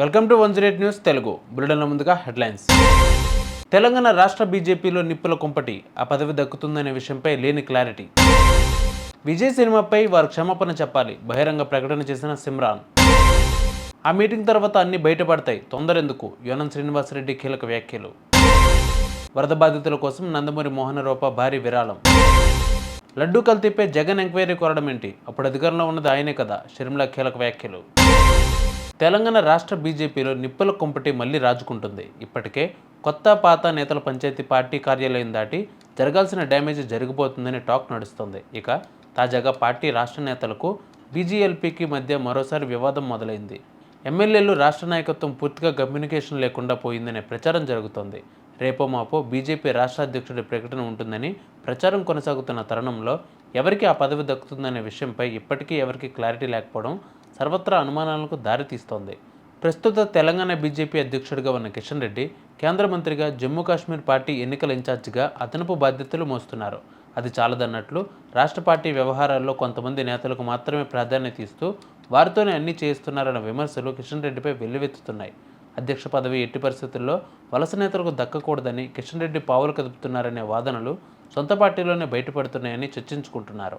Welcome to one zero eight news Telugu. బులెటిన్ల ముందుగా headlines. Telangana రాష్ట్ర బీజేపీలో నిప్పుల కుంపటి ఆ పదవి దక్కుతుందనే విషయంపై లేని క్లారిటీ. విజయ్ సినిమాపై వారు క్షమాపణ చెప్పాలి బహిరంగ ప్రకటన చేసిన సిమ్రాన్. ఆ మీటింగ్ తర్వాత అన్ని బయటపడతాయి తొందరెందుకు? యోనం శ్రీనివాసరెడ్డి కీలక వ్యాఖ్యలు. వరద బాధితుల కోసం నందమూరి మోహన రూప భారీ విరాళం. లడ్డూ కల్తీపై జగన్ ఎంక్వైరీ కోరడం ఏంటి అప్పుడు అధికారంలో ఉన్నది ఆయనే కదా షర్మిల కీలక వ్యాఖ్యలు. తెలంగాణ రాష్ట్ర బీజేపీలో నిప్పుల కుంపటి మళ్ళీ రాజుకుంటుంది. ఇప్పటికే కొత్త పాత నేతల పంచాయతీ పార్టీ కార్యాలయం దాటి జరగాల్సిన డ్యామేజ్ జరిగిపోతుందని టాక్ నడుస్తుంది. ఇక తాజాగా పార్టీ రాష్ట్ర నేతలకు బీజీఎల్పీకి మధ్య మరోసారి వివాదం మొదలైంది. ఎమ్మెల్యేలు రాష్ట్ర నాయకత్వం పూర్తిగా కమ్యూనికేషన్ లేకుండా పోయిందనే ప్రచారం జరుగుతోంది. రేపో మాపో బీజేపీ రాష్ట్ర అధ్యక్షుడి ప్రకటన ఉంటుందని ప్రచారం కొనసాగుతున్న తరుణంలో ఎవరికి ఆ పదవి దక్కుతుందనే విషయంపై ఇప్పటికీ ఎవరికి క్లారిటీ లేకపోవడం సర్వత్రా అనుమానాలకు దారితీస్తోంది ప్రస్తుత తెలంగాణ బీజేపీ అధ్యక్షుడిగా ఉన్న కిషన్ రెడ్డి కేంద్ర మంత్రిగా జమ్మూ కాశ్మీర్ పార్టీ ఎన్నికల ఇన్ఛార్జిగా అదనపు బాధ్యతలు మోస్తున్నారు. అది చాలదన్నట్లు రాష్ట్ర పార్టీ వ్యవహారాల్లో కొంతమంది నేతలకు మాత్రమే ప్రాధాన్యత ఇస్తూ వారితోనే అన్ని చేయిస్తున్నారన్న విమర్శలు కిషన్ రెడ్డిపై వెల్లువెత్తుతున్నాయి. అధ్యక్ష పదవి ఎట్టి పరిస్థితుల్లో వలస నేతలకు దక్కకూడదని కిషన్ రెడ్డి పావులు కదుపుతున్నారనే వాదనలు సొంత పార్టీలోనే బయటపడుతున్నాయని చర్చించుకుంటున్నారు.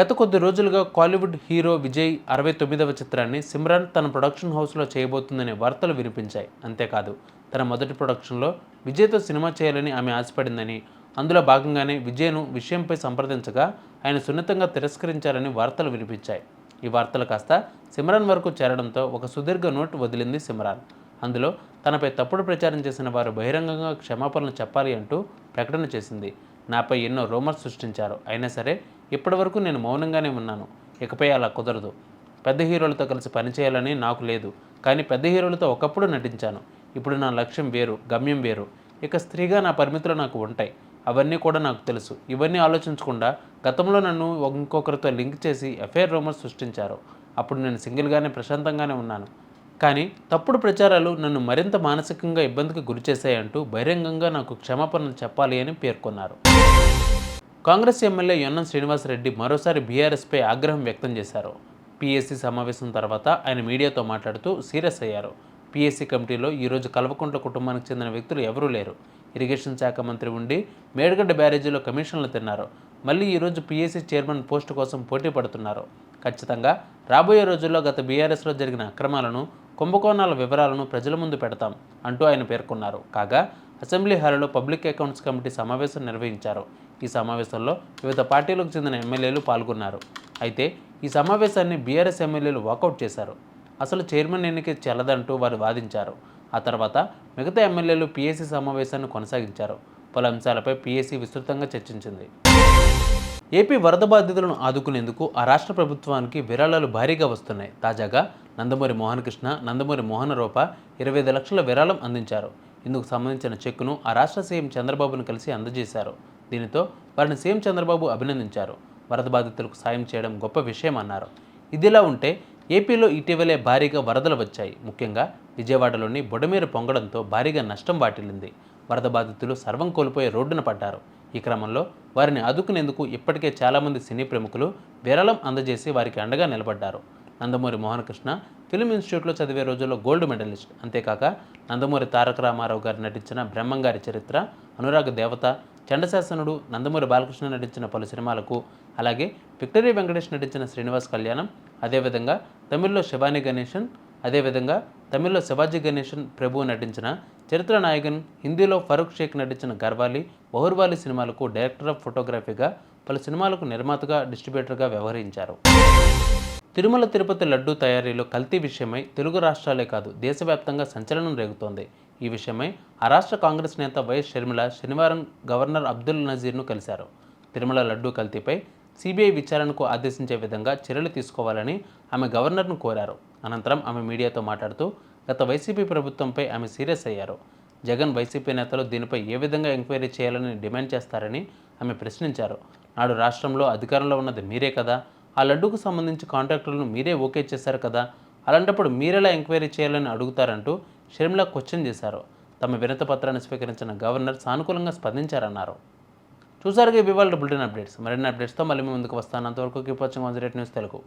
గత కొద్ది రోజులుగా కాలీవుడ్ హీరో విజయ్ అరవై తొమ్మిదవ చిత్రాన్ని సిమ్రాన్ తన ప్రొడక్షన్ హౌస్లో చేయబోతుందనే వార్తలు వినిపించాయి. అంతేకాదు తన మొదటి ప్రొడక్షన్లో విజయ్తో సినిమా చేయాలని ఆమె ఆశపడిందని అందులో భాగంగానే విజయ్ను విషయంపై సంప్రదించగా ఆయన సున్నితంగా తిరస్కరించారని వార్తలు వినిపించాయి. ఈ వార్తలు కాస్త సిమ్రాన్ వరకు చేరడంతో ఒక సుదీర్ఘ నోట్ వదిలింది సిమ్రాన్. అందులో తనపై తప్పుడు ప్రచారం చేసిన వారు బహిరంగంగా క్షమాపణలు చెప్పాలి అంటూ ప్రకటన చేసింది. నాపై ఎన్నో రోమర్స్ సృష్టించారు. అయినా సరే ఇప్పటివరకు నేను మౌనంగానే ఉన్నాను. ఇకపై అలా కుదరదు. పెద్ద హీరోలతో కలిసి పనిచేయాలని నాకు లేదు. కానీ పెద్ద హీరోలతో ఒకప్పుడు నటించాను. ఇప్పుడు నా లక్ష్యం వేరు గమ్యం వేరు. ఇక స్త్రీగా నా పరిమితులు నాకు ఉంటాయి. అవన్నీ కూడా నాకు తెలుసు. ఇవన్నీ ఆలోచించకుండా గతంలో నన్ను ఇంకొకరితో లింక్ చేసి ఎఫ్ఐఆర్ రూమర్స్ సృష్టించారు. అప్పుడు నేను సింగిల్గానే ప్రశాంతంగానే ఉన్నాను. కానీ తప్పుడు ప్రచారాలు నన్ను మరింత మానసికంగా ఇబ్బందికి గురిచేశాయంటూ బహిరంగంగా నాకు క్షమాపణలు చెప్పాలి అని పేర్కొన్నారు. కాంగ్రెస్ ఎమ్మెల్యే యొన్నం శ్రీనివాసరెడ్డి మరోసారి బీఆర్ఎస్పై ఆగ్రహం వ్యక్తం చేశారు. పీఎస్సీ సమావేశం తర్వాత ఆయన మీడియాతో మాట్లాడుతూ సీరియస్ అయ్యారు. పీఎస్సీ కమిటీలో ఈరోజు కల్వకుంట్ల కుటుంబానికి చెందిన వ్యక్తులు ఎవరూ లేరు. ఇరిగేషన్ శాఖ మంత్రి ఉండి మేడగడ్డ బ్యారేజీలో కమిషన్లు తిన్నారు. మళ్ళీ ఈరోజు పీఎస్సీ చైర్మన్ పోస్టు కోసం పోటీ పడుతున్నారు. ఖచ్చితంగా రాబోయే రోజుల్లో గత బీఆర్ఎస్లో జరిగిన అక్రమాలను కుంభకోణాల వివరాలను ప్రజల ముందు పెడతాం అంటూ ఆయన పేర్కొన్నారు. కాగా అసెంబ్లీ హాల్లో పబ్లిక్ అకౌంట్స్ కమిటీ సమావేశం నిర్వహించారు. ఈ సమావేశంలో వివిధ పార్టీలకు చెందిన ఎమ్మెల్యేలు పాల్గొన్నారు. అయితే ఈ సమావేశాన్ని బీఆర్ఎస్ ఎమ్మెల్యేలు వాకౌట్ చేశారు. అసలు చైర్మన్ ఎన్నిక చెల్లదంటూ వారు వాదించారు. ఆ తర్వాత మిగతా ఎమ్మెల్యేలు పీఏసీ సమావేశాన్ని కొనసాగించారు. పలు అంశాలపై పీఏసీ విస్తృతంగా చర్చించింది. ఏపీ వరద బాధితులను ఆదుకునేందుకు ఆ రాష్ట్ర ప్రభుత్వానికి విరాళాలు భారీగా వస్తున్నాయి. తాజాగా నందమూరి మోహన్ కృష్ణ నందమూరి మోహన రూప ఇరవై ఐదు లక్షల విరాళం అందించారు. ఇందుకు సంబంధించిన చెక్కును ఆ రాష్ట్ర సీఎం చంద్రబాబును కలిసి అందజేశారు. దీనితో వారిని సీఎం చంద్రబాబు అభినందించారు. వరద బాధితులకు సాయం చేయడం గొప్ప విషయం అన్నారు. ఇదిలా ఉంటే ఏపీలో ఇటీవలే భారీగా వరదలు వచ్చాయి. ముఖ్యంగా విజయవాడలోని బుడమీరు పొంగడంతో భారీగా నష్టం వాటిల్లింది. వరద బాధితులు సర్వం కోల్పోయే రోడ్డున పడ్డారు. ఈ క్రమంలో వారిని ఆదుకునేందుకు ఇప్పటికే చాలామంది సినీ ప్రముఖులు విరాళం అందజేసి వారికి అండగా నిలబడ్డారు. నందమూరి మోహనకృష్ణ ఫిల్మ్ ఇన్స్టిట్యూట్లో చదివే రోజుల్లో గోల్డ్ మెడలిస్ట్. అంతేకాక నందమూరి తారక రామారావు గారు నటించిన బ్రహ్మంగారి చరిత్ర అనురాగ దేవత చండశాసనుడు నందమూరి బాలకృష్ణ నటించిన పలు సినిమాలకు అలాగే విక్టరీ వెంకటేష్ నటించిన శ్రీనివాస్ కళ్యాణం అదేవిధంగా తమిళ్ళో శివాని గణేషన్ అదేవిధంగా తమిళ్ళో శివాజీ గణేషన్ ప్రభు నటించిన చరిత్ర నాయకన్ హిందీలో ఫరూక్ షేక్ నటించిన గర్వాలి బహుర్వాలి సినిమాలకు డైరెక్టర్ ఆఫ్ ఫోటోగ్రఫీగా పలు సినిమాలకు నిర్మాతగా డిస్ట్రిబ్యూటర్గా వ్యవహరించారు. తిరుమల తిరుపతి లడ్డూ తయారీలో కల్తీ విషయమై తెలుగు రాష్ట్రాలే కాదు దేశవ్యాప్తంగా సంచలనం రేగుతోంది. ఈ విషయమై ఆ రాష్ట్ర కాంగ్రెస్ నేత వైఎస్ షర్మిల శనివారం గవర్నర్ అబ్దుల్ నజీర్ను కలిశారు. తిరుమల లడ్డూ కల్తీపై సిబిఐ విచారణకు ఆదేశించే విధంగా చర్యలు తీసుకోవాలని ఆమె గవర్నర్ను కోరారు. అనంతరం ఆమె మీడియాతో మాట్లాడుతూ గత వైసీపీ ప్రభుత్వంపై ఆమె సీరియస్ అయ్యారు. జగన్ వైసీపీ నేతలు దీనిపై ఏ విధంగా ఎంక్వైరీ చేయాలని డిమాండ్ చేస్తారని ఆమె ప్రశ్నించారు. నాడు రాష్ట్రంలో అధికారంలో ఉన్నది మీరే కదా? ఆ లడ్డూకు సంబంధించి కాంట్రాక్టులను మీరే ఓకే చేశారు కదా? అలాంటప్పుడు మీరెలా ఎంక్వైరీ చేయాలని అడుగుతారంటూ షర్మిల క్వశ్చన్ చేశారు. తమ వినత పత్రాన్ని స్వీకరించిన గవర్నర్ సానుకూలంగా స్పందించారన్నారు. చూసారుగా ఇవాళ బులెటిన్ అప్డేట్స్. మరిన్ని అప్డేట్స్తో మళ్ళీ మీ ముందుకు వస్తాను. అంతవరకు keep watching one news Telugu.